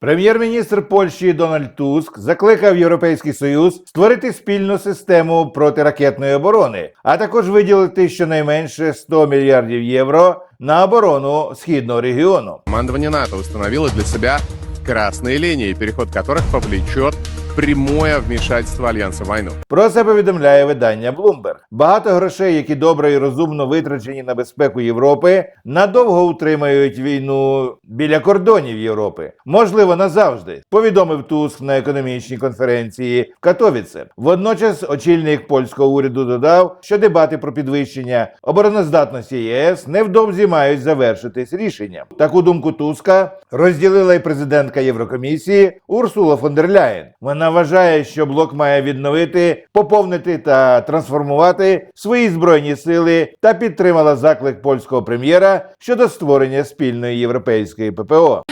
Прем'єр-міністр Польщі Дональд Туск закликав Європейський Союз створити спільну систему протиракетної оборони, а також виділити щонайменше 100 мільярдів євро на оборону східного регіону. Командування НАТО встановило для себе красні лінії, переход яких повлечет прямое вмешательство Альянса в войну. Про це повідомляє видання Bloomberg. Багато грошей, які добре і розумно витрачені на безпеку Європи, надовго утримають війну біля кордонів Європи. Можливо, назавжди, повідомив Туск на економічній конференції в Катовіце. Водночас, очільник польського уряду додав, що дебати про підвищення обороноздатності ЄС невдовзі мають завершитись рішенням. Таку думку Туска розділила й президентка Єврокомісії Урсула фон дер Ляєн. Вона вважає, що блок має відновити, поповнити та трансформувати свої збройні сили та підтримала заклик польського прем'єра щодо створення спільної європейської ППО.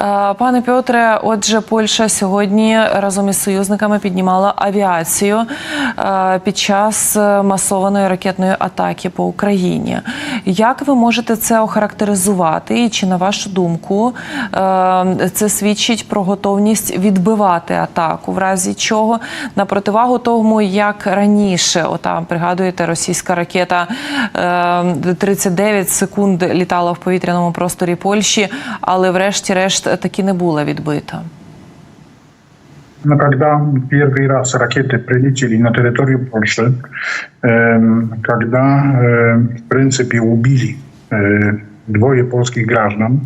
Е, Пане Пьотре, отже, Польща сьогодні разом із союзниками піднімала авіацію е, під час масованої ракетної атаки по Україні. Як ви можете це охарактеризувати? І чи на вашу думку е, це свідчить про готовність відбивати атаку, в разі чого на противагу тому, як раніше, отам пригадуєте, російська ракета е, 39 секунд літала в повітряному просторі Польщі, але врешті-решт таки не була відбита. Но когда первый раз ракеты прилетели на территорию Польши, эм, когда, э, в принципе, убили э, двое польских граждан,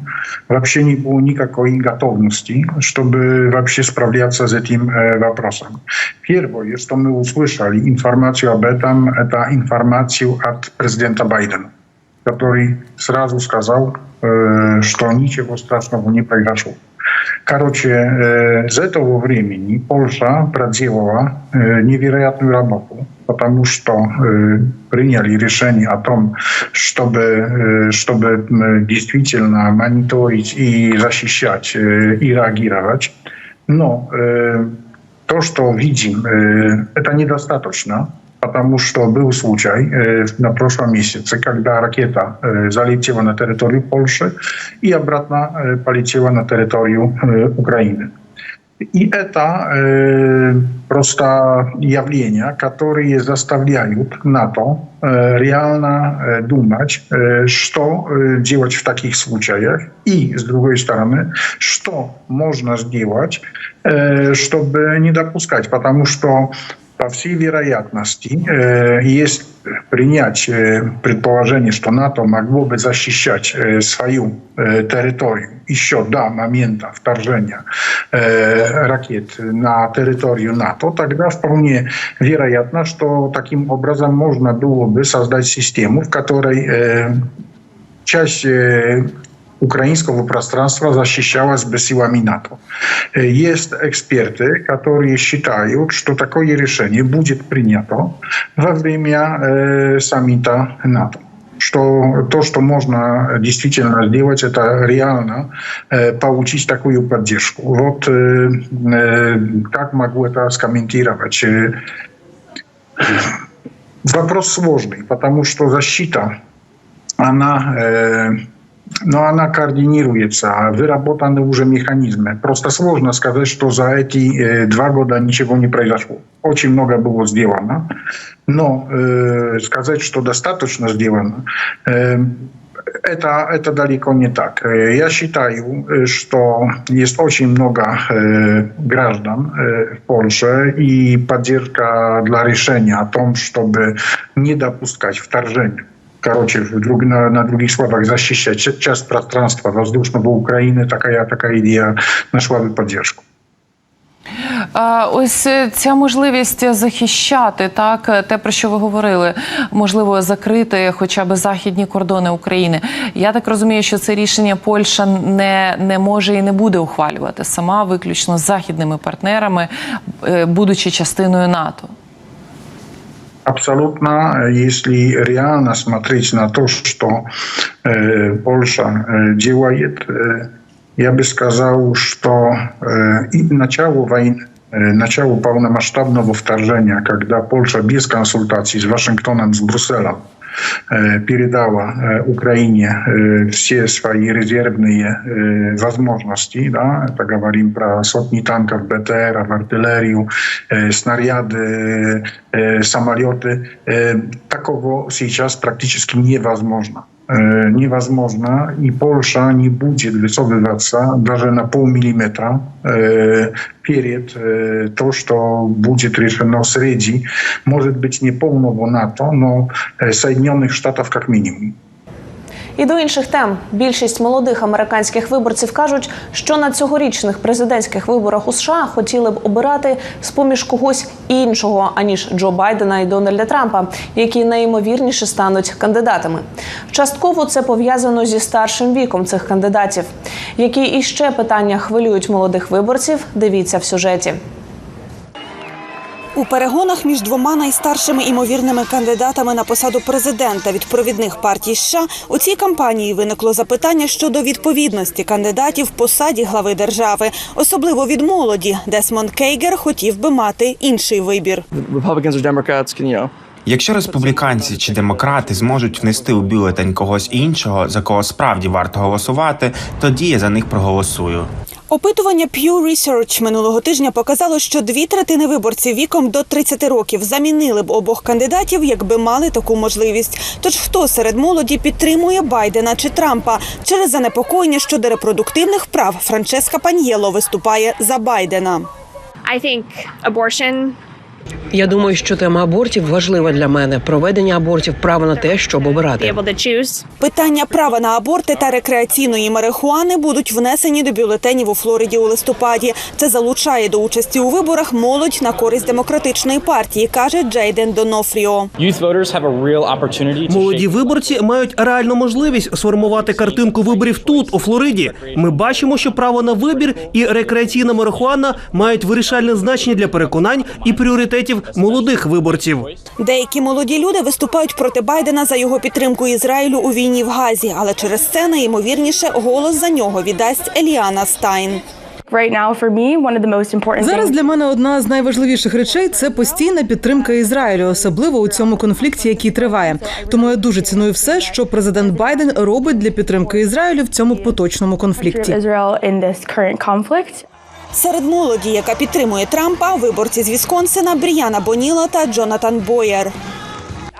вообще не было никакой готовности, чтобы вообще справляться с этим э, вопросом. Первое, что мы услышали информацию об этом, это информацию от президента Байдена, который сразу сказал, э, что ничего страшного не произошло. Короче, э, с этого времени Польша проделала э, невероятную работу, потому что э, приняли решение о том, чтобы, э, чтобы м, действительно мониторить и защищать, э, и реагировать. Но э, то, что видим, э, это недостаточно, потому что был случай э, на прошлом месяце, когда ракета э, залетела на территорию Польши и обратно э, полетела на территорию э, Украины. И это э, просто явления, которые заставляют НАТО э, реально э, думать, э, что э, делать в таких случаях. И, с другой стороны, что можно сделать, э, чтобы не допускать. Потому что, по всей вероятности, э, есть принять э, предположение, что НАТО могло бы защищать э, свою э, территорию еще до момента вторжения э, ракет на территорию НАТО, тогда вполне вероятно, что таким образом можно было бы создать систему, в которой э, часть э, украинского пространства защищалась бы силами НАТО. Э, Есть эксперты, которые считают, что такое решение будет принято во время э, саммита НАТО что то, что можно действительно сделать, это реально э, получить такую поддержку. Вот э, э, как могу это скомментировать? Э, Вопрос сложный, потому что защита, она, э, но она координируется, выработаны уже механизмы. Просто сложно сказать, что за эти э, два года ничего не произошло. Очень много было сделано, но э, сказать, что достаточно сделано, э, это, это далеко не так. Э, Я считаю, э, что есть очень много э, граждан э, в Польше и поддержка для решения о том, чтобы не допускать вторжения. Короче, друг- на, на других словах, защищать часть пространства воздушного Украины, такая, такая идея нашла бы поддержку. Ось е, ця можливість захищати так, е, те про що ви говорили, можливо, закрити хоча б західні кордони України. Я так розумію, що це рішення Польща не, не може і не буде ухвалювати сама, виключно з західними партнерами, е, будучи частиною НАТО. Абсолютно, если реально смотреть на то, что э, Польша э, делает, э, я бы сказал, что э, и начало войны, э, начало полномасштабного вторжения, когда Польша без консультаций с Вашингтоном, с Брюсселем э, передала э, Украине э, все свои резервные э, возможности, да, это говорим про сотни танков БТР, артиллерию, э, снаряды, э, самолеты, э, такого сейчас практически невозможно. Э, невозможно, и Польша не будет высовываться даже на полмиллиметра э, перед э, то, что будет решено среди, может быть, не полного НАТО, но э, Соединенных Штатов как минимум. І до інших тем більшість молодих американських виборців кажуть, що на цьогорічних президентських виборах у США хотіли б обирати з поміж когось іншого аніж Джо Байдена і Дональда Трампа, які найімовірніше стануть кандидатами. Частково це пов'язано зі старшим віком цих кандидатів. Які іще питання хвилюють молодих виборців? Дивіться в сюжеті. У перегонах між двома найстаршими імовірними кандидатами на посаду президента від провідних партій США у цій кампанії виникло запитання щодо відповідності кандидатів посаді глави держави, особливо від молоді. Десмонд Кейгер хотів би мати інший вибір. Якщо республіканці чи демократи зможуть внести у бюлетень когось іншого, за кого справді варто голосувати, тоді я за них проголосую. Опитування Pew Research минулого тижня показало, що дві третини виборців віком до 30 років замінили б обох кандидатів, якби мали таку можливість. Тож хто серед молоді підтримує Байдена чи Трампа через занепокоєння щодо репродуктивних прав Франческа Паньєло виступає за Байдена. I think abortion Я думаю, що тема абортів важлива для мене. Проведення абортів право на те, щоб обирати. Питання права на аборти та рекреаційної марихуани будуть внесені до бюлетенів у Флориді у листопаді. Це залучає до участі у виборах молодь на користь демократичної партії, каже Джейден Донофріо. Молоді виборці мають реальну можливість сформувати картинку виборів тут, у Флориді. Ми бачимо, що право на вибір і рекреаційна марихуана мають вирішальне значення для переконань і пріоритетів молодих виборців. Деякі молоді люди виступають проти Байдена за його підтримку Ізраїлю у війні в Газі, але через це найімовірніше голос за нього віддасть Еліана Стайн. Зараз для мене одна з найважливіших речей це постійна підтримка Ізраїлю, особливо у цьому конфлікті, який триває. Тому я дуже ціную все, що президент Байден робить для підтримки Ізраїлю в цьому поточному конфлікті. Серед молоді, яка підтримує Трампа, виборці з Вісконсина Бріяна Боніла та Джонатан Боєр.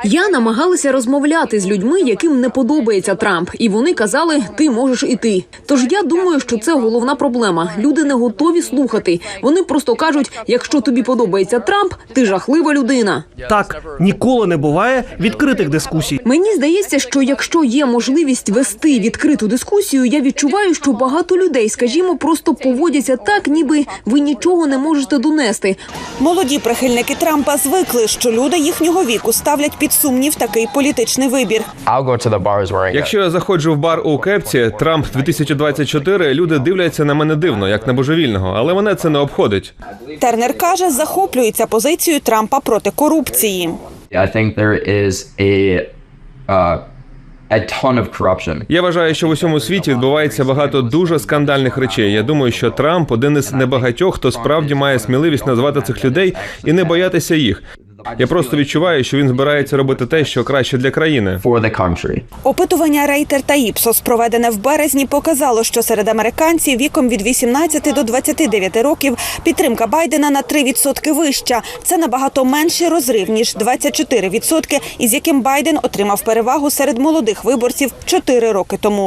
Я намагалася розмовляти з людьми, яким не подобається Трамп, і вони казали, ти можеш іти. Тож я думаю, що це головна проблема. Люди не готові слухати. Вони просто кажуть: якщо тобі подобається Трамп, ти жахлива людина. Так ніколи не буває відкритих дискусій. Мені здається, що якщо є можливість вести відкриту дискусію, я відчуваю, що багато людей, скажімо, просто поводяться так, ніби ви нічого не можете донести. Молоді прихильники Трампа звикли, що люди їхнього віку ставлять під сумнів такий політичний вибір. Якщо я заходжу в бар у кепці Трамп 2024, люди дивляться на мене дивно, як на божевільного, але мене це не обходить. Тернер каже, захоплюється позицією Трампа проти корупції. I think there is a uh. Я вважаю, що в усьому світі відбувається багато дуже скандальних речей. Я думаю, що Трамп один із небагатьох, хто справді має сміливість назвати цих людей і не боятися їх. Я просто відчуваю, що він збирається робити те, що краще для країни. Опитування Рейтер та Іпсос, проведене в березні, показало, що серед американців віком від 18 до 29 років підтримка Байдена на 3% вища. Це набагато менший розрив ніж 24%, із яким Байден отримав перевагу серед молодих виборців 4 роки тому.